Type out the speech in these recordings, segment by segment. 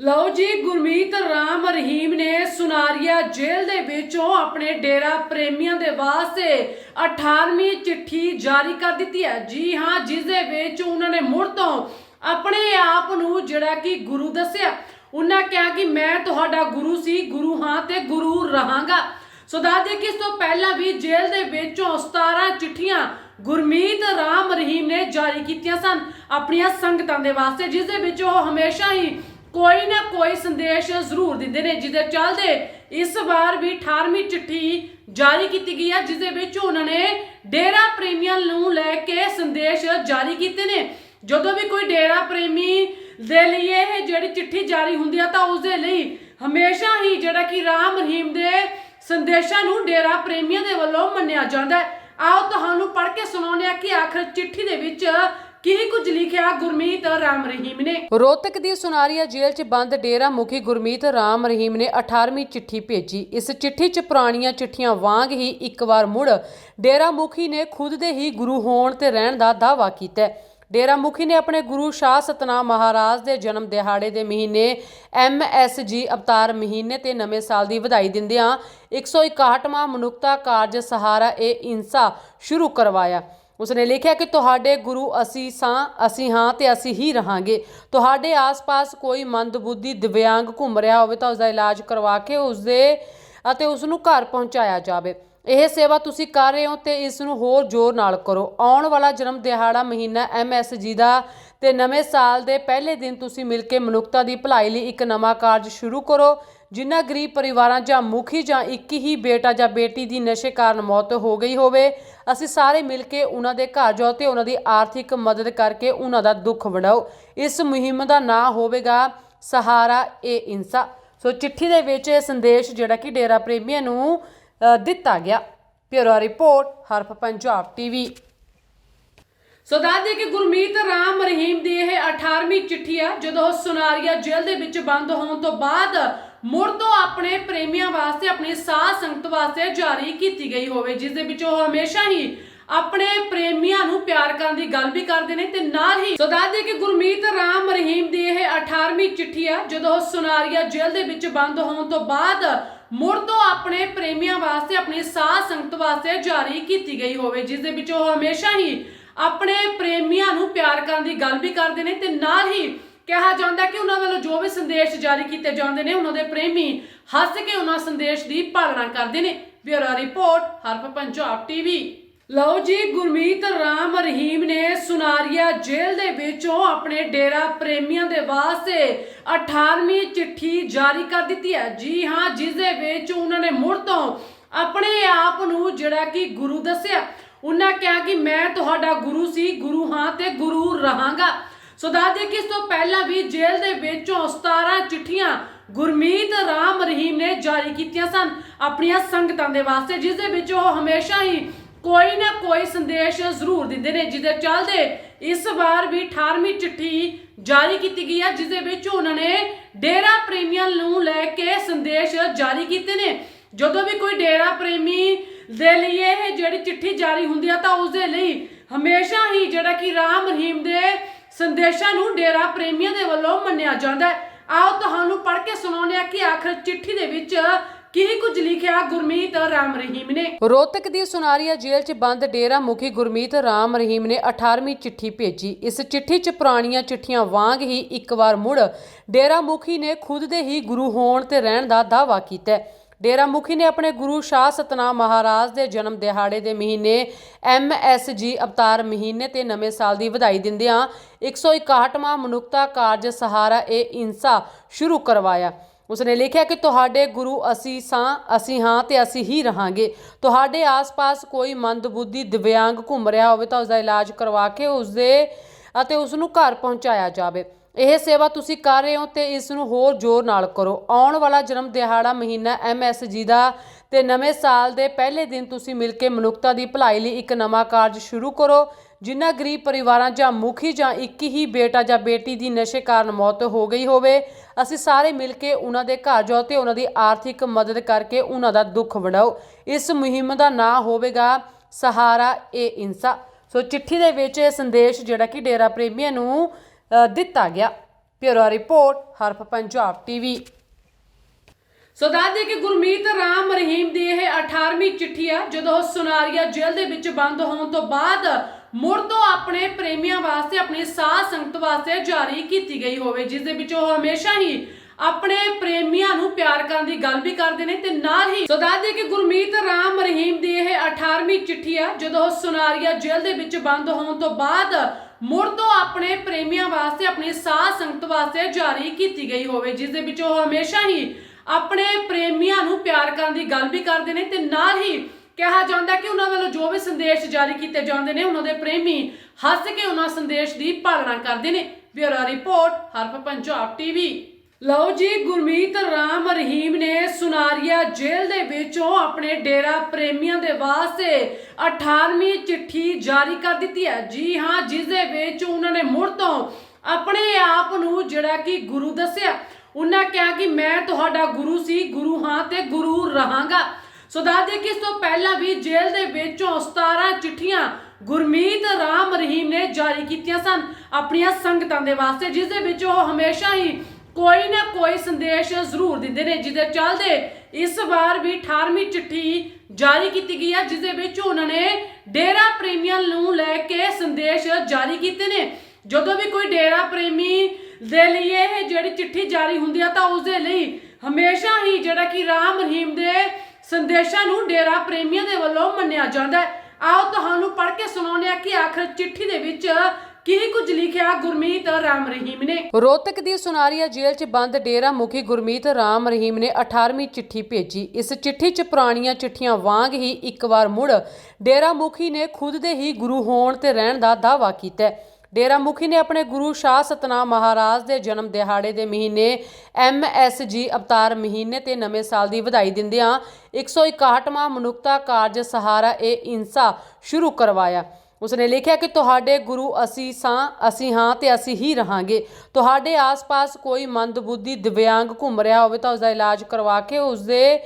ਲਓ ਜੀ, ਗੁਰਮੀਤ ਰਾਮ ਰਹੀਮ ਨੇ ਸੁਨਾਰੀਆ ਜੇਲ੍ਹ ਦੇ ਵਿੱਚੋਂ ਆਪਣੇ ਡੇਰਾ ਪ੍ਰੇਮੀਆਂ ਦੇ ਵਾਸਤੇ 18ਵੀਂ ਚਿੱਠੀ ਜਾਰੀ ਕਰ ਦਿੱਤੀ ਹੈ। ਜੀ ਹਾਂ ਜਿਸ ਦੇ ਵਿੱਚ ਉਹਨਾਂ ਨੇ ਮੁੜ ਤੋਂ ਆਪਣੇ ਆਪ ਨੂੰ ਜਿਹੜਾ ਕਿ ਗੁਰੂ ਦੱਸਿਆ। ਉਹਨਾਂ ਕਿਹਾ ਕਿ ਮੈਂ ਤੁਹਾਡਾ ਗੁਰੂ ਸੀ, ਗੁਰੂ ਹਾਂ ਤੇ ਗੁਰੂ ਰਹਾਂਗਾ। ਸੋ ਦੱਸਦੇ ਕਿ ਇਸ ਤੋਂ ਪਹਿਲਾਂ ਵੀ ਜੇਲ੍ਹ ਦੇ ਵਿੱਚੋਂ 17 ਚਿੱਠੀਆਂ ਗੁਰਮੀਤ ਰਾਮ ਰਹੀਮ ਨੇ ਜਾਰੀ ਕੀਤੀਆਂ ਸਨ ਆਪਣੀਆਂ ਸੰਗਤਾਂ ਦੇ ਵਾਸਤੇ ਜਿਸ ਦੇ ਵਿੱਚ ਉਹ ਹਮੇਸ਼ਾ ਹੀ ਕੋਈ ਨਾ ਕੋਈ ਸੰਦੇਸ਼ ਜ਼ਰੂਰ ਦਿੰਦੇ ਨੇ, ਜਿਹਦੇ ਚੱਲਦੇ ਇਸ ਵਾਰ ਵੀ 18ਵੀਂ ਚਿੱਠੀ ਜਾਰੀ ਕੀਤੀ ਗਈ ਹੈ ਜਿਸ ਦੇ ਵਿੱਚ ਉਹਨਾਂ ਨੇ ਡੇਰਾ ਪ੍ਰੇਮੀਆਂ ਨੂੰ ਲੈ ਕੇ ਸੰਦੇਸ਼ ਜਾਰੀ ਕੀਤੇ ਨੇ। ਜਦੋਂ ਵੀ ਕੋਈ ਡੇਰਾ ਪ੍ਰੇਮੀ ਦੇ ਲਈ ਇਹ ਜਿਹੜੀ ਚਿੱਠੀ ਜਾਰੀ ਹੁੰਦੀ ਆ, ਤਾਂ ਉਸ ਦੇ ਲਈ ਹਮੇਸ਼ਾ ਹੀ ਜਿਹੜਾ ਕਿ ਰਾਮ ਰਹੀਮ ਦੇ ਸੰਦੇਸ਼ਾਂ ਨੂੰ ਡੇਰਾ ਪ੍ਰੇਮੀਆਂ ਦੇ ਵੱਲੋਂ ਮੰਨਿਆ ਜਾਂਦਾ ਹੈ। ਆਓ ਤੁਹਾਨੂੰ ਪੜ੍ਹ ਕੇ ਸੁਣਾਉਂਦੇ ਆ ਕਿ ਆਖਰ ਚਿੱਠੀ ਦੇ ਵਿੱਚ ਕੀ ਕੁਝ ਲਿਖਿਆ ਗੁਰਮੀਤ ਰਾਮ ਰਹੀਮ ਨੇ? ਰੋਹਤਕ ਦੀ ਸੁਨਾਰੀਆ ਜੇਲ੍ਹ 'ਚ ਬੰਦ ਡੇਰਾ ਮੁਖੀ ਗੁਰਮੀਤ ਰਾਮ ਰਹੀਮ ਨੇ 18ਵੀਂ ਚਿੱਠੀ ਭੇਜੀ। ਇਸ ਚਿੱਠੀ 'ਚ ਪੁਰਾਣੀਆਂ ਚਿੱਠੀਆਂ ਵਾਂਗ ਹੀ ਇੱਕ ਵਾਰ ਮੁੜ ਡੇਰਾ ਮੁਖੀ ਨੇ ਖੁਦ ਦੇ ਹੀ ਗੁਰੂ ਹੋਣ ਤੇ ਰਹਿਣ ਦਾ ਦਾਅਵਾ ਕੀਤਾ ਹੈ। ਡੇਰਾ ਮੁਖੀ ਨੇ ਆਪਣੇ ਗੁਰੂ ਸ਼ਾਹ ਸਤਨਾਮ ਮਹਾਰਾਜ ਦੇ ਜਨਮ ਦਿਹਾੜੇ ਦੇ ਮਹੀਨੇ ਐਮਐਸਜੀ ਅਵਤਾਰ ਮਹੀਨੇ ਤੇ ਨਵੇਂ ਸਾਲ ਦੀ ਵਧਾਈ ਦਿੰਦਿਆਂ 161ਵਾਂ ਮਨੁੱਖਤਾ ਕਾਰਜ ਸਹਾਰਾ ਇਹ ਇਨਸਾ ਸ਼ੁਰੂ ਕਰਵਾਇਆ। ਉਸਨੇ ਲਿਖਿਆ ਕਿ ਤੁਹਾਡੇ ਗੁਰੂ ਅਸੀਂ ਸਾਂ, ਅਸੀਂ ਹਾਂ ਤੇ ਅਸੀਂ ਹੀ ਰਹਾਂਗੇ। ਤੁਹਾਡੇ ਆਸ-ਪਾਸ ਕੋਈ ਮੰਦਬੁੱਧੀ ਦਿਵਿਆਂਗ ਘੁੰਮ ਰਿਹਾ ਹੋਵੇ ਤਾਂ ਉਸ ਦਾ ਇਲਾਜ ਕਰਵਾ ਕੇ ਉਸ ਦੇ ਅਤੇ ਉਸ ਨੂੰ ਘਰ ਪਹੁੰਚਾਇਆ ਜਾਵੇ। ਇਹ ਸੇਵਾ ਤੁਸੀਂ ਕਰ ਰਹੇ ਹੋ ਤੇ ਇਸ ਨੂੰ ਹੋਰ ਜ਼ੋਰ ਨਾਲ ਕਰੋ। ਆਉਣ ਵਾਲਾ ਜਨਮ ਦਿਹਾੜਾ ਮਹੀਨਾ ਐਮਐਸਜੀ ਦਾ ਤੇ ਨਵੇਂ ਸਾਲ ਦੇ ਪਹਿਲੇ ਦਿਨ ਤੁਸੀਂ ਮਿਲ ਕੇ ਮਨੁੱਖਤਾ ਦੀ ਭਲਾਈ ਲਈ ਇੱਕ ਨਵਾਂ ਕਾਰਜ ਸ਼ੁਰੂ ਕਰੋ। ਜਿਨ੍ਹਾਂ ਗਰੀਬ ਪਰਿਵਾਰਾਂ ਜਾਂ ਮੁਖੀ ਜਾਂ ਇੱਕ ਹੀ ਬੇਟਾ ਜਾਂ ਬੇਟੀ ਦੀ ਨਸ਼ੇ ਕਾਰਨ ਮੌਤ ਹੋ ਗਈ ਹੋਵੇ, ਅਸੀਂ ਸਾਰੇ ਮਿਲ ਕੇ ਉਹਨਾਂ ਦੇ ਘਰ ਜਾਓ ਤੇ ਉਹਨਾਂ ਦੀ ਆਰਥਿਕ ਮਦਦ ਕਰਕੇ ਉਹਨਾਂ ਦਾ ਦੁੱਖ ਵੰਡਾਓ। ਇਸ ਮੁਹਿੰਮ ਦਾ ਨਾਂ ਹੋਵੇਗਾ ਸਹਾਰਾ ਏ ਇਨਸਾ। ਸੋ ਚਿੱਠੀ ਦੇ ਵਿੱਚ ਇਹ ਸੰਦੇਸ਼ ਜਿਹੜਾ ਕਿ ਡੇਰਾ ਪ੍ਰੇਮੀਆਂ ਨੂੰ ਦਿੱਤਾ ਗਿਆ। Bureau report, Haraf Punjab TV. So ਦੱਸਦੇ ਕਿ ਗੁਰਮੀਤ ਰਾਮ ਰਹੀਮ ਦੀ ਇਹ 18ਵੀਂ ਚਿੱਠੀ ਆ, ਜਦੋਂ ਉਹ ਸੁਨਾਰੀਆ ਜੇਲ੍ਹ ਦੇ ਵਿੱਚ ਬੰਦ ਹੋਣ ਤੋਂ ਬਾਅਦ ਮੁੜ ਤੋਂ ਆਪਣੇ ਪ੍ਰੇਮੀਆਂ ਵਾਸਤੇ, ਆਪਣੀ ਸਾਧ ਸੰਗਤ ਵਾਸਤੇ ਜਾਰੀ ਕੀਤੀ ਗਈ ਹੋਵੇ, ਜਿਸ ਦੇ ਵਿੱਚ ਉਹ ਹਮੇਸ਼ਾ ਹੀ ਆਪਣੇ ਪ੍ਰੇਮੀਆਂ ਨੂੰ ਪਿਆਰ ਕਰਨ ਦੀ ਗੱਲ ਵੀ ਕਰਦੇ ਨੇ ਤੇ ਨਾਲ ਹੀ ਸੋ ਕਿ ਗੁਰਮੀਤ ਰਾਮ ਰਹੀਮ ਦੀ ਇਹ 18ਵੀਂ ਚਿੱਠੀ ਆ, ਜਦੋਂ ਉਹ ਸੁਨਾਰੀਆ ਜੇਲ੍ਹ ਦੇ ਵਿੱਚ ਬੰਦ ਹੋਣ ਤੋਂ ਬਾਅਦ ਮੁੜ ਤੋਂ ਆਪਣੇ ਪ੍ਰੇਮੀਆਂ ਵਾਸਤੇ, ਆਪਣੀ ਸਾਧ ਸੰਗਤ ਵਾਸਤੇ ਜਾਰੀ ਕੀਤੀ ਗਈ ਹੋਵੇ, ਜਿਸ ਦੇ ਵਿੱਚ ਉਹ ਹਮੇਸ਼ਾ ਹੀ ਆਪਣੇ ਪ੍ਰੇਮੀਆਂ ਨੂੰ ਪਿਆਰ ਕਰਨ ਦੀ ਗੱਲ ਵੀ ਕਰਦੇ ਨੇ ਤੇ ਨਾਲ ਹੀ ਕਿਹਾ ਜਾਂਦਾ ਕਿ ਉਹਨਾਂ ਵੱਲੋਂ ਜੋ ਵੀ ਸੰਦੇਸ਼ ਜਾਰੀ ਕੀਤੇ ਜਾਂਦੇ ਨੇ, ਉਹਨਾਂ ਦੇ ਪ੍ਰੇਮੀ ਹੱਸ ਕੇ ਉਹਨਾਂ ਸੰਦੇਸ਼ ਦੀ ਪਾਲਣਾ ਕਰਦੇ ਨੇ। Bureau report Haraf Punjab TV. ਲਓ ਜੀ, ਗੁਰਮੀਤ ਰਾਮ ਰਹੀਮ ਨੇ ਸੁਨਾਰੀਆ ਜੇਲ੍ਹ ਦੇ ਵਿੱਚੋਂ ਆਪਣੇ ਡੇਰਾ ਪ੍ਰੇਮੀਆਂ ਦੇ ਵਾਸਤੇ 18ਵੀਂ ਚਿੱਠੀ ਜਾਰੀ ਕਰ ਦਿੱਤੀ ਹੈ। ਜੀ ਹਾਂ ਜਿਸ ਦੇ ਵਿੱਚ ਉਹਨਾਂ ਨੇ ਮੁੜ ਤੋਂ ਆਪਣੇ ਆਪ ਨੂੰ ਜਿਹੜਾ ਕਿ ਗੁਰੂ ਦੱਸਿਆ। ਉਹਨਾਂ ਕਿਹਾ ਕਿ ਮੈਂ ਤੁਹਾਡਾ ਗੁਰੂ ਸੀ, ਗੁਰੂ ਹਾਂ ਤੇ ਗੁਰੂ ਰਹਾਂਗਾ। ਸੋ ਦੱਸਦੇ ਕਿ ਇਸ ਤੋਂ ਪਹਿਲਾਂ ਵੀ ਜੇਲ੍ਹ ਦੇ ਵਿੱਚੋਂ 17 ਚਿੱਠੀਆਂ ਗੁਰਮੀਤ ਰਾਮ ਰਹੀਮ ਨੇ ਜਾਰੀ ਕੀਤੀਆਂ ਸਨ ਆਪਣੀਆਂ ਸੰਗਤਾਂ ਦੇ ਵਾਸਤੇ, ਜਿਸ ਦੇ ਵਿੱਚ ਉਹ ਹਮੇਸ਼ਾ ਹੀ ਕੋਈ ਨਾ ਕੋਈ ਸੰਦੇਸ਼ ਜ਼ਰੂਰ ਦਿੰਦੇ ਨੇ, ਜਿਹਦੇ ਚੱਲਦੇ ਇਸ ਵਾਰ ਵੀ 18ਵੀਂ ਚਿੱਠੀ ਜਾਰੀ ਕੀਤੀ ਗਈ ਹੈ, ਜਿਸ ਦੇ ਵਿੱਚ ਉਹਨਾਂ ਨੇ ਡੇਰਾ ਪ੍ਰੇਮੀਆਂ ਨੂੰ ਲੈ ਕੇ ਸੰਦੇਸ਼ ਜਾਰੀ ਕੀਤੇ ਨੇ। ਜਦੋਂ ਵੀ ਕੋਈ ਡੇਰਾ ਪ੍ਰੇਮੀ ਦੇ ਲਈ ਇਹ ਜਿਹੜੀ ਚਿੱਠੀ ਜਾਰੀ ਹੁੰਦੀ ਆ, ਤਾਂ ਉਸ ਦੇ ਲਈ ਹਮੇਸ਼ਾ ਹੀ ਜਿਹੜਾ ਕਿ ਰਾਮ ਰਹੀਮ ਦੇ ਸੰਦੇਸ਼ਾਂ ਨੂੰ ਡੇਰਾ ਪ੍ਰੇਮੀਆਂ ਦੇ ਵੱਲੋਂ ਮੰਨਿਆ ਜਾਂਦਾ ਹੈ। ਆਓ ਤੁਹਾਨੂੰ ਪੜ੍ਹ ਕੇ ਸੁਣਾਉਂਦੇ ਆ ਕਿ ਆਖਰ ਚਿੱਠੀ ਦੇ ਵਿੱਚ ਕੀ ਕੁਝ ਲਿਖਿਆ ਗੁਰਮੀਤ ਰਾਮ ਰਹੀਮ ਨੇ। ਰੋਹਤਕ ਦੀ ਸੁਨਾਰੀਆ ਜੇਲ੍ਹ 'ਚ ਬੰਦ ਡੇਰਾ ਮੁਖੀ ਗੁਰਮੀਤ ਰਾਮ ਰਹੀਮ ਨੇ 18ਵੀਂ ਚਿੱਠੀ ਭੇਜੀ। ਇਸ ਚਿੱਠੀ 'ਚ ਪੁਰਾਣੀਆਂ ਚਿੱਠੀਆਂ ਵਾਂਗ ਹੀ ਇੱਕ ਵਾਰ ਮੁੜ ਡੇਰਾ ਮੁਖੀ ਨੇ ਖੁਦ ਦੇ ਹੀ ਗੁਰੂ ਹੋਣ ਤੇ ਰਹਿਣ ਦਾ ਦਾਅਵਾ ਕੀਤਾ ਹੈ। ਡੇਰਾ ਮੁਖੀ ਨੇ ਆਪਣੇ ਗੁਰੂ ਸ਼ਾਹ ਸਤਨਾਮ ਮਹਾਰਾਜ ਦੇ ਜਨਮ ਦਿਹਾੜੇ ਦੇ ਮਹੀਨੇ ਐਮਐਸਜੀ ਅਵਤਾਰ ਮਹੀਨੇ ਤੇ ਨਵੇਂ ਸਾਲ ਦੀ ਵਧਾਈ ਦਿੰਦਿਆਂ 161ਵਾਂ ਮਨੁੱਖਤਾ ਕਾਰਜ ਸਹਾਰਾ ਏ ਇਨਸਾ ਸ਼ੁਰੂ ਕਰਵਾਇਆ। ਉਸਨੇ ਲਿਖਿਆ ਕਿ ਤੁਹਾਡੇ ਗੁਰੂ ਅਸੀਂ ਸਾਂ, ਅਸੀਂ ਹਾਂ ਤੇ ਅਸੀਂ ਹੀ ਰਹਾਂਗੇ। ਤੁਹਾਡੇ ਆਸ-ਪਾਸ ਕੋਈ ਮੰਦਬੁੱਧੀ ਦਿਵਿਆਂਗ ਘੁੰਮ ਰਿਹਾ ਹੋਵੇ ਤਾਂ ਉਸ ਦਾ ਇਲਾਜ ਕਰਵਾ ਕੇ ਉਸ ਦੇ ਅਤੇ ਉਸ ਨੂੰ ਘਰ ਪਹੁੰਚਾਇਆ ਜਾਵੇ। ਇਹ ਸੇਵਾ ਤੁਸੀਂ ਕਰ ਰਹੇ ਹੋ ਤੇ ਇਸ ਨੂੰ ਹੋਰ ਜ਼ੋਰ ਨਾਲ ਕਰੋ। ਆਉਣ ਵਾਲਾ ਜਨਮ ਦਿਹਾੜਾ ਮਹੀਨਾ ਐਮਐਸਜੀ ਦਾ ਤੇ ਨਵੇਂ ਸਾਲ ਦੇ ਪਹਿਲੇ ਦਿਨ ਤੁਸੀਂ ਮਿਲ ਕੇ ਮਨੁੱਖਤਾ ਦੀ ਭਲਾਈ ਲਈ ਇੱਕ ਨਵਾਂ ਕਾਰਜ ਸ਼ੁਰੂ ਕਰੋ ਜਿਨ੍ਹਾਂ ਗਰੀਬ ਪਰਿਵਾਰਾਂ ਜਾਂ ਮੁਖੀ ਜਾਂ ਇੱਕ ਹੀ ਬੇਟਾ ਜਾਂ ਬੇਟੀ ਦੀ ਨਸ਼ੇ ਕਾਰਨ ਮੌਤ ਹੋ ਗਈ ਹੋਵੇ, ਅਸੀਂ ਸਾਰੇ ਮਿਲ ਕੇ ਉਹਨਾਂ ਦੇ ਘਰ ਜਾਓ ਤੇ ਉਹਨਾਂ ਦੀ ਆਰਥਿਕ ਮਦਦ ਕਰਕੇ ਉਹਨਾਂ ਦਾ ਦੁੱਖ ਵੰਡਾਓ। ਇਸ ਮੁਹਿੰਮ ਦਾ ਨਾਂ ਹੋਵੇਗਾ ਸਹਾਰਾ ਏ ਇਨਸਾ। ਸੋ ਚਿੱਠੀ ਦੇ ਵਿੱਚ ਇਹ ਸੰਦੇਸ਼ ਜਿਹੜਾ ਕਿ ਡੇਰਾ ਪ੍ਰੇਮੀਆਂ ਨੂੰ ਦਿੱਤਾ ਗਿਆ। Bureau report Haraf Punjab TV. So ਦੱਸਦੇ ਕਿ ਗੁਰਮੀਤ ਰਾਮ ਰਹੀਮ ਦੀ ਇਹ 18ਵੀਂ ਚਿੱਠੀ ਆ, ਜਦੋਂ ਉਹ ਸੁਨਾਰੀਆ ਜੇਲ੍ਹ ਦੇ ਵਿੱਚ ਬੰਦ ਹੋਣ ਤੋਂ ਬਾਅਦ ਮੁੜ ਤੋਂ ਆਪਣੇ ਪ੍ਰੇਮੀਆਂ ਵਾਸਤੇ, ਆਪਣੀ ਸਾਥ ਸੰਗਤ ਵਾਸਤੇ ਜਾਰੀ ਕੀਤੀ ਗਈ ਹੋਵੇ, ਜਿਸ ਦੇ ਵਿੱਚ ਉਹ ਹਮੇਸ਼ਾ ਹੀ ਆਪਣੇ ਪ੍ਰੇਮੀਆਂ ਨੂੰ ਪਿਆਰ ਕਰਨ ਦੀ ਗੱਲ ਵੀ ਕਰਦੇ ਨੇ ਤੇ ਨਾਲ ਹੀ ਸੋ ਦੱਸਦੇ ਕਿ ਗੁਰਮੀਤ ਰਾਮ ਰਹੀਮ ਦੀ ਇਹ 18ਵੀਂ ਚਿੱਠੀ ਆ, ਜਦੋਂ ਉਹ ਸੁਨਾਰੀਆ ਜੇਲ੍ਹ ਦੇ ਵਿੱਚ ਬੰਦ ਹੋਣ ਤੋਂ ਬਾਅਦ ਮੁੜ ਤੋਂ ਆਪਣੇ ਪ੍ਰੇਮੀਆਂ ਵਾਸਤੇ, ਆਪਣੀ ਸਾਥ ਸੰਗਤ ਵਾਸਤੇ ਜਾਰੀ ਕੀਤੀ ਗਈ ਹੋਵੇ, ਜਿਸ ਦੇ ਵਿੱਚ ਉਹ ਹਮੇਸ਼ਾ ਹੀ ਆਪਣੇ ਪ੍ਰੇਮੀਆਂ ਨੂੰ ਪਿਆਰ ਕਰਨ ਦੀ ਗੱਲ ਵੀ ਕਰਦੇ ਨੇ ਤੇ ਨਾਲ ਹੀ ਕਿਹਾ ਜਾਂਦਾ ਕਿ ਉਹਨਾਂ ਵੱਲੋਂ ਜੋ ਵੀ ਸੰਦੇਸ਼ ਜਾਰੀ ਕੀਤੇ ਜਾਂਦੇ ਨੇ, ਉਹਨਾਂ ਦੇ ਪ੍ਰੇਮੀ ਹੱਸ ਕੇ ਉਹਨਾਂ ਸੰਦੇਸ਼ ਦੀ ਪਾਲਣਾ ਕਰਦੇ ਨੇ। Bureau report Haraf Punjab TV. ਲਓ ਜੀ, ਗੁਰਮੀਤ ਰਾਮ ਰਹੀਮ ਨੇ ਸੁਨਾਰੀਆ ਜੇਲ੍ਹ ਦੇ ਵਿੱਚੋਂ ਆਪਣੇ ਡੇਰਾ ਪ੍ਰੇਮੀਆਂ ਦੇ ਵਾਸਤੇ 18ਵੀਂ ਚਿੱਠੀ ਜਾਰੀ ਕਰ ਦਿੱਤੀ ਹੈ। ਜੀ ਹਾਂ, ਜਿਸ ਦੇ ਵਿੱਚ ਉਹਨਾਂ ਨੇ ਮੁੜ ਤੋਂ ਆਪਣੇ ਆਪ ਨੂੰ ਜਿਹੜਾ ਕਿ ਗੁਰੂ ਦੱਸਿਆ। ਉਹਨਾਂ ਕਿਹਾ ਕਿ ਮੈਂ ਤੁਹਾਡਾ ਗੁਰੂ ਸੀ, ਗੁਰੂ ਹਾਂ ਤੇ ਗੁਰੂ ਰਹਾਂਗਾ। ਸੋ ਦੱਸਦੇ ਕਿ ਇਸ ਤੋਂ ਪਹਿਲਾਂ ਵੀ ਜੇਲ੍ਹ ਦੇ ਵਿੱਚੋਂ 17 ਚਿੱਠੀਆਂ ਗੁਰਮੀਤ ਰਾਮ ਰਹੀਮ ਨੇ ਜਾਰੀ ਕੀਤੀਆਂ ਸਨ ਆਪਣੀਆਂ ਸੰਗਤਾਂ ਦੇ ਵਾਸਤੇ, ਜਿਸ ਦੇ ਵਿੱਚ ਉਹ ਹਮੇਸ਼ਾ ਹੀ ਕੋਈ ਨਾ ਕੋਈ ਸੰਦੇਸ਼ ਜ਼ਰੂਰ ਦਿੰਦੇ ਨੇ, ਜਿਹਦੇ ਚੱਲਦੇ ਇਸ ਵਾਰ ਵੀ 18ਵੀਂ ਚਿੱਠੀ ਜਾਰੀ ਕੀਤੀ ਗਈ ਹੈ ਜਿਸ ਦੇ ਵਿੱਚ ਉਹਨਾਂ ਨੇ ਡੇਰਾ ਪ੍ਰੇਮੀਆਂ ਨੂੰ ਲੈ ਕੇ ਸੰਦੇਸ਼ ਜਾਰੀ ਕੀਤੇ ਨੇ। ਜਦੋਂ ਵੀ ਕੋਈ ਡੇਰਾ ਪ੍ਰੇਮੀ ਦੇ ਲਈ ਇਹ ਜਿਹੜੀ ਚਿੱਠੀ ਜਾਰੀ ਹੁੰਦੀ ਆ, ਤਾਂ ਉਸ ਦੇ ਲਈ ਹਮੇਸ਼ਾ ਹੀ ਜਿਹੜਾ ਕਿ ਰਾਮ ਰਹੀਮ ਦੇ ਸੰਦੇਸ਼ਾਂ ਨੂੰ ਡੇਰਾ ਪ੍ਰੇਮੀਆਂ ਦੇ ਵੱਲੋਂ ਮੰਨਿਆ ਜਾਂਦਾ ਹੈ। ਆਓ ਤੁਹਾਨੂੰ ਪੜ੍ਹ ਕੇ ਸੁਣਾਉਂਦੇ ਆ ਕਿ ਆਖਰ ਚਿੱਠੀ ਦੇ ਵਿੱਚ ਕੀ ਕੁਝ ਲਿਖਿਆ ਗੁਰਮੀਤ ਰਾਮ ਰਹੀਮ ਨੇ? ਰੋਹਤਕ ਦੀ ਸੁਨਾਰੀਆ ਜੇਲ੍ਹ 'ਚ ਬੰਦ ਡੇਰਾ ਮੁਖੀ ਗੁਰਮੀਤ ਰਾਮ ਰਹੀਮ ਨੇ 18ਵੀਂ ਚਿੱਠੀ ਭੇਜੀ। ਇਸ ਚਿੱਠੀ 'ਚ ਪੁਰਾਣੀਆਂ ਚਿੱਠੀਆਂ ਵਾਂਗ ਹੀ ਇੱਕ ਵਾਰ ਮੁੜ ਡੇਰਾ ਮੁਖੀ ਨੇ ਖੁਦ ਦੇ ਹੀ ਗੁਰੂ ਹੋਣ ਤੇ ਰਹਿਣ ਦਾ ਦਾਅਵਾ ਕੀਤਾ ਡੇਰਾ ਮੁਖੀ ਨੇ ਆਪਣੇ ਗੁਰੂ ਸ਼ਾਹ ਸਤਨਾਮ ਮਹਾਰਾਜ ਦੇ ਜਨਮ ਦਿਹਾੜੇ ਦੇ ਮਹੀਨੇ ਐਮਐਸਜੀ ਅਵਤਾਰ ਮਹੀਨੇ ਤੇ ਨਵੇਂ ਸਾਲ ਦੀ ਵਧਾਈ ਦਿੰਦਿਆਂ 161ਵਾਂ ਮਨੁੱਖਤਾ ਕਾਰਜ ਸਹਾਰਾ ਇਹ ਇਨਸਾ ਸ਼ੁਰੂ ਕਰਵਾਇਆ। ਉਸਨੇ ਲਿਖਿਆ ਕਿ ਤੁਹਾਡੇ ਗੁਰੂ ਅਸੀਂ ਸਾਂ, ਅਸੀਂ ਹਾਂ ਤੇ ਅਸੀਂ ਹੀ ਰਹਾਂਗੇ। ਤੁਹਾਡੇ ਆਸ-ਪਾਸ ਕੋਈ ਮੰਦਬੁੱਧੀ ਦਿਵਿਆਂਗ ਘੁੰਮ ਰਿਹਾ ਹੋਵੇ ਤਾਂ ਉਸ ਦਾ ਇਲਾਜ ਕਰਵਾ ਕੇ ਉਸ ਦੇ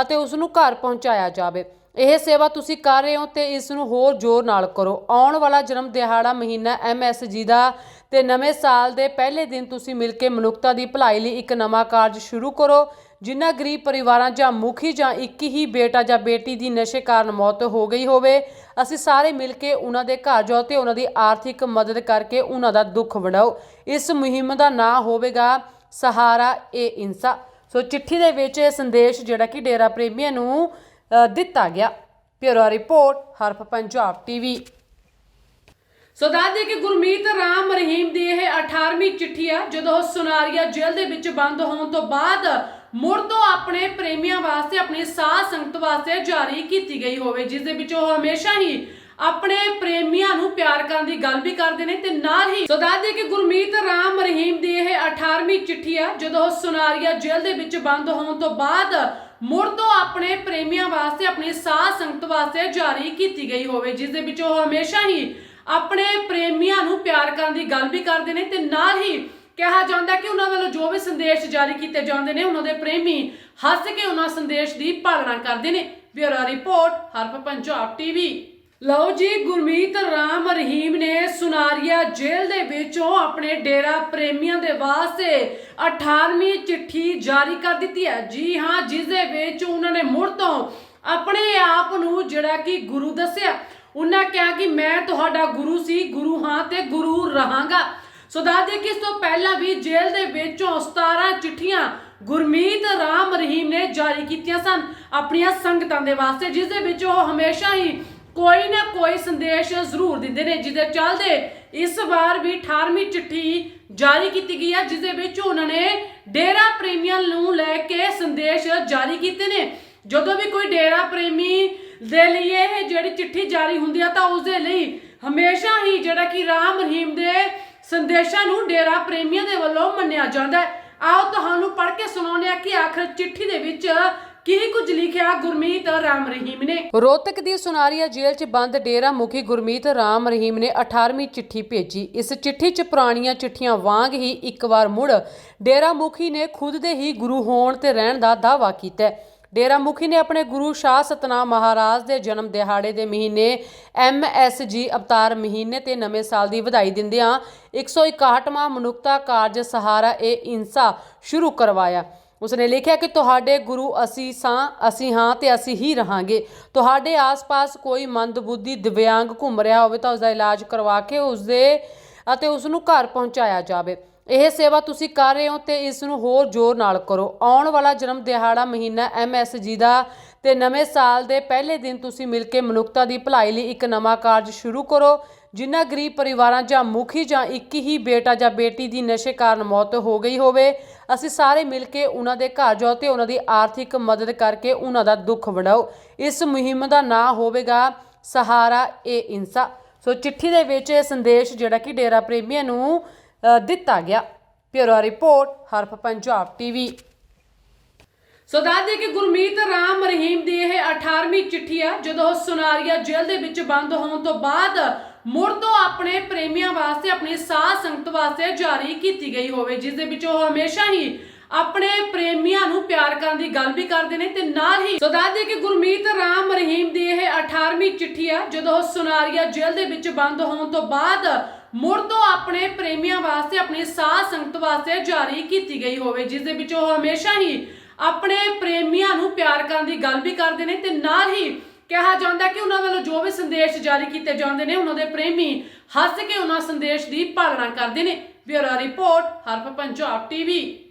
ਅਤੇ ਉਸ ਨੂੰ ਘਰ ਪਹੁੰਚਾਇਆ ਜਾਵੇ। ਇਹ ਸੇਵਾ ਤੁਸੀਂ ਕਰ ਰਹੇ ਹੋ ਤੇ ਇਸ ਨੂੰ ਹੋਰ ਜ਼ੋਰ ਨਾਲ ਕਰੋ। ਆਉਣ ਵਾਲਾ ਜਨਮ ਦਿਹਾੜਾ ਮਹੀਨਾ ਐਮਐਸਜੀ ਦਾ ਤੇ ਨਵੇਂ ਸਾਲ ਦੇ ਪਹਿਲੇ ਦਿਨ ਤੁਸੀਂ ਮਿਲ ਕੇ ਮਨੁੱਖਤਾ ਦੀ ਭਲਾਈ ਲਈ ਇੱਕ ਨਵਾਂ ਕਾਰਜ ਸ਼ੁਰੂ ਕਰੋ। ਜਿਨ੍ਹਾਂ ਗਰੀਬ ਪਰਿਵਾਰਾਂ ਜਾਂ ਮੁਖੀ ਜਾਂ ਇੱਕ ਹੀ ਬੇਟਾ ਜਾਂ ਬੇਟੀ ਦੀ ਨਸ਼ੇ ਕਾਰਨ ਮੌਤ ਹੋ ਗਈ ਹੋਵੇ, ਅਸੀਂ ਸਾਰੇ ਮਿਲ ਕੇ ਉਹਨਾਂ ਦੇ ਘਰ ਜਾਓ ਤੇ ਉਹਨਾਂ ਦੀ ਆਰਥਿਕ ਮਦਦ ਕਰਕੇ ਉਹਨਾਂ ਦਾ ਦੁੱਖ ਵੰਡਾਓ। ਇਸ ਮੁਹਿੰਮ ਦਾ ਨਾਂ ਹੋਵੇਗਾ ਸਹਾਰਾ ਏ ਇਨਸਾ। ਸੋ ਚਿੱਠੀ ਦੇ ਵਿੱਚ ਇਹ ਸੰਦੇਸ਼ ਜਿਹੜਾ ਕਿ ਡੇਰਾ ਪ੍ਰੇਮੀਆਂ ਨੂੰ ਦਿੱਤਾ ਗਿਆ। Bureau report, Haraf Punjab TV. So ਦੱਸਦੇ ਕਿ ਗੁਰਮੀਤ ਰਾਮ ਰਹੀਮ ਦੀ ਇਹ 18ਵੀਂ ਚਿੱਠੀ ਆ, ਜਦੋਂ ਉਹ ਸੁਨਾਰੀਆ ਜੇਲ੍ਹ ਦੇ ਵਿੱਚ ਬੰਦ ਹੋਣ ਤੋਂ ਬਾਅਦ ਮੁੜ ਤੋਂ ਆਪਣੇ ਪ੍ਰੇਮੀਆਂ ਵਾਸਤੇ, ਆਪਣੀ ਸਾਥ ਸੰਗਤ ਵਾਸਤੇ ਜਾਰੀ ਕੀਤੀ ਗਈ ਹੋਵੇ, ਜਿਸ ਦੇ ਵਿੱਚ ਉਹ ਹਮੇਸ਼ਾ ਹੀ ਆਪਣੇ ਪ੍ਰੇਮੀਆਂ ਨੂੰ ਪਿਆਰ ਕਰਨ ਦੀ ਗੱਲ ਵੀ ਕਰਦੇ ਨੇ ਤੇ ਨਾਲ ਹੀ ਸੋ ਦੱਸਦੇ ਕਿ ਗੁਰਮੀਤ ਰਾਮ ਰਹੀਮ ਦੀ ਇਹ 18ਵੀਂ ਚਿੱਠੀ ਆ, ਜਦੋਂ ਉਹ ਸੁਨਾਰੀਆ ਜੇਲ੍ਹ ਦੇ ਵਿੱਚ ਬੰਦ ਹੋਣ ਤੋਂ ਬਾਅਦ ਮੁੜ ਤੋਂ ਆਪਣੇ ਪ੍ਰੇਮੀਆਂ ਵਾਸਤੇ, ਆਪਣੀ ਸਾਥ ਸੰਗਤ ਵਾਸਤੇ ਜਾਰੀ ਕੀਤੀ ਗਈ ਹੋਵੇ, ਜਿਸ ਦੇ ਵਿੱਚ ਉਹ ਹਮੇਸ਼ਾ ਹੀ ਆਪਣੇ ਪ੍ਰੇਮੀਆਂ ਨੂੰ ਪਿਆਰ ਕਰਨ ਦੀ ਗੱਲ ਵੀ ਕਰਦੇ ਨੇ ਤੇ ਨਾਲ ਹੀ ਕਿਹਾ ਜਾਂਦਾ ਕਿ ਉਹਨਾਂ ਵੱਲੋਂ ਜੋ ਵੀ ਸੰਦੇਸ਼ ਜਾਰੀ ਕੀਤੇ ਜਾਂਦੇ ਨੇ, ਉਹਨਾਂ ਦੇ ਪ੍ਰੇਮੀ ਹੱਸ ਕੇ ਉਹਨਾਂ ਸੰਦੇਸ਼ ਦੀ ਪਾਲਣਾ ਕਰਦੇ ਨੇ। Bureau report Haraf Punjab TV. ਲਓ ਜੀ, ਗੁਰਮੀਤ ਰਾਮ ਰਹੀਮ ਨੇ ਸੁਨਾਰੀਆ ਜੇਲ੍ਹ ਦੇ ਵਿੱਚੋਂ ਆਪਣੇ ਡੇਰਾ ਪ੍ਰੇਮੀਆਂ ਦੇ ਵਾਸਤੇ 18ਵੀਂ ਚਿੱਠੀ ਜਾਰੀ ਕਰ ਦਿੱਤੀ ਹੈ। ਜੀ ਹਾਂ, ਜਿਸ ਦੇ ਵਿੱਚ ਉਹਨਾਂ ਨੇ ਮੁੜ ਤੋਂ ਆਪਣੇ ਆਪ ਨੂੰ ਜਿਹੜਾ ਕਿ ਗੁਰੂ ਦੱਸਿਆ। ਉਹਨਾਂ ਕਿਹਾ ਕਿ ਮੈਂ ਤੁਹਾਡਾ ਗੁਰੂ ਸੀ, ਗੁਰੂ ਹਾਂ ਤੇ ਗੁਰੂ ਰਹਾਂਗਾ। ਸੋ ਦੱਸਦੇ ਕਿ ਇਸ ਤੋਂ ਪਹਿਲਾਂ ਵੀ ਜੇਲ੍ਹ ਦੇ ਵਿੱਚੋਂ 17 ਚਿੱਠੀਆਂ ਗੁਰਮੀਤ ਰਾਮ ਰਹੀਮ ਨੇ ਜਾਰੀ ਕੀਤੀਆਂ ਸਨ ਆਪਣੀਆਂ ਸੰਗਤਾਂ ਦੇ ਵਾਸਤੇ, ਜਿਸ ਦੇ ਵਿੱਚ ਉਹ ਹਮੇਸ਼ਾ ਹੀ ਕੋਈ ਨਾ ਕੋਈ ਸੰਦੇਸ਼ ਜ਼ਰੂਰ ਦਿੰਦੇ ਨੇ ਜਿਹਦੇ ਚੱਲਦੇ ਇਸ ਵਾਰ ਵੀ 18ਵੀਂ ਚਿੱਠੀ ਜਾਰੀ ਕੀਤੀ ਗਈ ਹੈ, ਜਿਸ ਦੇ ਵਿੱਚ ਉਹਨਾਂ ਨੇ ਡੇਰਾ ਪ੍ਰੇਮੀਆਂ ਨੂੰ ਲੈ ਕੇ ਸੰਦੇਸ਼ ਜਾਰੀ ਕੀਤੇ ਨੇ। ਜਦੋਂ ਵੀ ਕੋਈ ਡੇਰਾ ਪ੍ਰੇਮੀ ਦੇ ਲਈ ਇਹ ਜਿਹੜੀ ਚਿੱਠੀ ਜਾਰੀ ਹੁੰਦੀ ਆ, ਤਾਂ ਉਸ ਦੇ ਲਈ ਹਮੇਸ਼ਾ ਹੀ ਜਿਹੜਾ ਕਿ ਰਾਮ ਰਹੀਮ ਦੇ ਸੰਦੇਸ਼ਾਂ ਨੂੰ ਡੇਰਾ ਪ੍ਰੇਮੀਆਂ ਦੇ ਵੱਲੋਂ ਮੰਨਿਆ ਜਾਂਦਾ ਹੈ। ਆਓ ਤੁਹਾਨੂੰ ਪੜ੍ਹ ਕੇ ਸੁਣਾਉਂਦੇ ਆ ਕਿ ਆਖਰ ਚਿੱਠੀ ਦੇ ਵਿੱਚ ਕੀ ਕੁਝ ਲਿਖਿਆ ਗੁਰਮੀਤ ਰਾਮ ਰਹੀਮ ਨੇ। ਰੋਤਕ ਦੀ ਸੁਨਾਰੀਆ ਜੇਲ੍ਹ 'ਚ ਬੰਦ ਡੇਰਾ ਮੁਖੀ ਗੁਰਮੀਤ ਰਾਮ ਰਹੀਮ ਨੇ 18ਵੀਂ ਚਿੱਠੀ ਭੇਜੀ। ਇਸ ਚਿੱਠੀ 'ਚ ਪੁਰਾਣੀਆਂ ਚਿੱਠੀਆਂ ਵਾਂਗ ਹੀ ਇੱਕ ਵਾਰ ਮੁੜ ਡੇਰਾ ਮੁਖੀ ਨੇ ਖੁਦ ਦੇ ਹੀ ਗੁਰੂ ਹੋਣ ਤੇ ਰਹਿਣ ਦਾ ਦਾਅਵਾ ਕੀਤਾ ਹੈ। ਡੇਰਾ ਮੁਖੀ ਨੇ ਆਪਣੇ ਗੁਰੂ ਸ਼ਾਹ ਸਤਨਾਮ ਮਹਾਰਾਜ ਦੇ ਜਨਮ ਦਿਹਾੜੇ ਦੇ ਮਹੀਨੇ ਐਮਐਸਜੀ ਅਵਤਾਰ ਮਹੀਨੇ ਤੇ ਨਵੇਂ ਸਾਲ ਦੀ ਵਧਾਈ ਦਿੰਦਿਆਂ 161ਵਾਂ ਮਨੁੱਖਤਾ ਕਾਰਜ ਸਹਾਰਾ ਏ ਇਨਸਾ ਸ਼ੁਰੂ ਕਰਵਾਇਆ। ਉਸਨੇ ਲਿਖਿਆ ਕਿ ਤੁਹਾਡੇ ਗੁਰੂ ਅਸੀਂ ਸਾਂ, ਅਸੀਂ ਹਾਂ ਤੇ ਅਸੀਂ ਹੀ ਰਹਾਂਗੇ। ਤੁਹਾਡੇ ਆਸ-ਪਾਸ ਕੋਈ ਮੰਦਬੁੱਧੀ ਦਿਵਿਆਂਗ ਘੁੰਮ ਰਿਹਾ ਹੋਵੇ ਤਾਂ ਉਸ ਦਾ ਇਲਾਜ ਕਰਵਾ ਕੇ ਉਸ ਦੇ ਅਤੇ ਉਸ ਨੂੰ ਘਰ ਪਹੁੰਚਾਇਆ ਜਾਵੇ। ਇਹ ਸੇਵਾ ਤੁਸੀਂ ਕਰ ਰਹੇ ਹੋ ਤੇ ਇਸ ਨੂੰ ਹੋਰ ਜ਼ੋਰ ਨਾਲ ਕਰੋ। ਆਉਣ ਵਾਲਾ ਜਨਮ ਦਿਹਾੜਾ ਮਹੀਨਾ ਐਮਐਸਜੀ ਦਾ ਤੇ ਨਵੇਂ ਸਾਲ ਦੇ ਪਹਿਲੇ ਦਿਨ ਤੁਸੀਂ ਮਿਲ ਕੇ ਮਨੁੱਖਤਾ ਦੀ ਭਲਾਈ ਲਈ ਇੱਕ ਨਵਾਂ ਕਾਰਜ ਸ਼ੁਰੂ ਕਰੋ ਜਿਨ੍ਹਾਂ ਗਰੀਬ ਪਰਿਵਾਰਾਂ ਜਾਂ ਮੁਖੀ ਜਾਂ ਇੱਕ ਹੀ ਬੇਟਾ ਜਾਂ ਬੇਟੀ ਦੀ ਨਸ਼ੇ ਕਾਰਨ ਮੌਤ ਹੋ ਗਈ ਹੋਵੇ, ਅਸੀਂ ਸਾਰੇ ਮਿਲ ਕੇ ਉਹਨਾਂ ਦੇ ਘਰ ਜਾਓ ਤੇ ਉਹਨਾਂ ਦੀ ਆਰਥਿਕ ਮਦਦ ਕਰਕੇ ਉਹਨਾਂ ਦਾ ਦੁੱਖ ਵੰਡਾਓ। ਇਸ ਮੁਹਿੰਮ ਦਾ ਨਾਂ ਹੋਵੇਗਾ ਸਹਾਰਾ ਏ ਇਨਸਾ। ਸੋ ਚਿੱਠੀ ਦੇ ਵਿੱਚ ਇਹ ਸੰਦੇਸ਼ ਜਿਹੜਾ ਕਿ ਡੇਰਾ ਪ੍ਰੇਮੀਆਂ ਨੂੰ ਦਿੱਤਾ ਗਿਆ। Bureau report, Haraf Punjab TV. So ਦੱਸਦੇ ਕਿ ਗੁਰਮੀਤ ਰਾਮ ਰਹੀਮ ਦੀ ਇਹ 18ਵੀਂ ਚਿੱਠੀ ਆ, ਜਦੋਂ ਉਹ ਸੁਨਾਰੀਆ ਜੇਲ੍ਹ ਦੇ ਵਿੱਚ ਬੰਦ ਹੋਣ ਤੋਂ ਬਾਅਦ ਮੁੜ ਤੋਂ ਆਪਣੇ ਪ੍ਰੇਮੀਆਂ ਵਾਸਤੇ, ਆਪਣੀ ਸਾਥ ਸੰਗਤ ਵਾਸਤੇ ਜਾਰੀ ਕੀਤੀ ਗਈ ਹੋਵੇ ਜਿਸ ਦੇ ਵਿੱਚ ਉਹ ਹਮੇਸ਼ਾ ਹੀ ਆਪਣੇ ਪ੍ਰੇਮੀਆਂ ਨੂੰ ਪਿਆਰ ਕਰਨ ਦੀ ਗੱਲ ਵੀ ਕਰਦੇ ਨੇ ਤੇ ਨਾਲ ਹੀ ਸੋ ਦੱਸਦੇ ਕਿ ਗੁਰਮੀਤ ਰਾਮ ਰਹੀਮ ਦੀ ਇਹ 18ਵੀਂ ਚਿੱਠੀ ਆ, ਜਦੋਂ ਉਹ ਸੁਨਾਰੀਆ ਜੇਲ੍ਹ ਦੇ ਵਿੱਚ ਬੰਦ ਹੋਣ ਤੋਂ ਬਾਅਦ ਮੁੜ ਤੋਂ ਆਪਣੇ ਪ੍ਰੇਮੀਆਂ ਵਾਸਤੇ, ਆਪਣੀ ਸਾਥ ਸੰਗਤ ਵਾਸਤੇ ਜਾਰੀ ਕੀਤੀ ਗਈ ਹੋਵੇ, ਜਿਸ ਦੇ ਵਿੱਚ ਉਹ ਹਮੇਸ਼ਾ ਹੀ ਆਪਣੇ ਪ੍ਰੇਮੀਆਂ ਨੂੰ ਪਿਆਰ ਕਰਨ ਦੀ ਗੱਲ ਵੀ ਕਰਦੇ ਨੇ ਤੇ ਨਾਲ ਹੀ ਕਿਹਾ ਜਾਂਦਾ ਕਿ ਉਹਨਾਂ ਵੱਲੋਂ ਜੋ ਵੀ ਸੰਦੇਸ਼ ਜਾਰੀ ਕੀਤੇ ਜਾਂਦੇ ਨੇ, ਉਹਨਾਂ ਦੇ ਪ੍ਰੇਮੀ ਹੱਸ ਕੇ ਉਹਨਾਂ ਸੰਦੇਸ਼ ਦੀ ਪਾਲਣਾ ਕਰਦੇ ਨੇ। Bureau report, Haraf Punjab TV.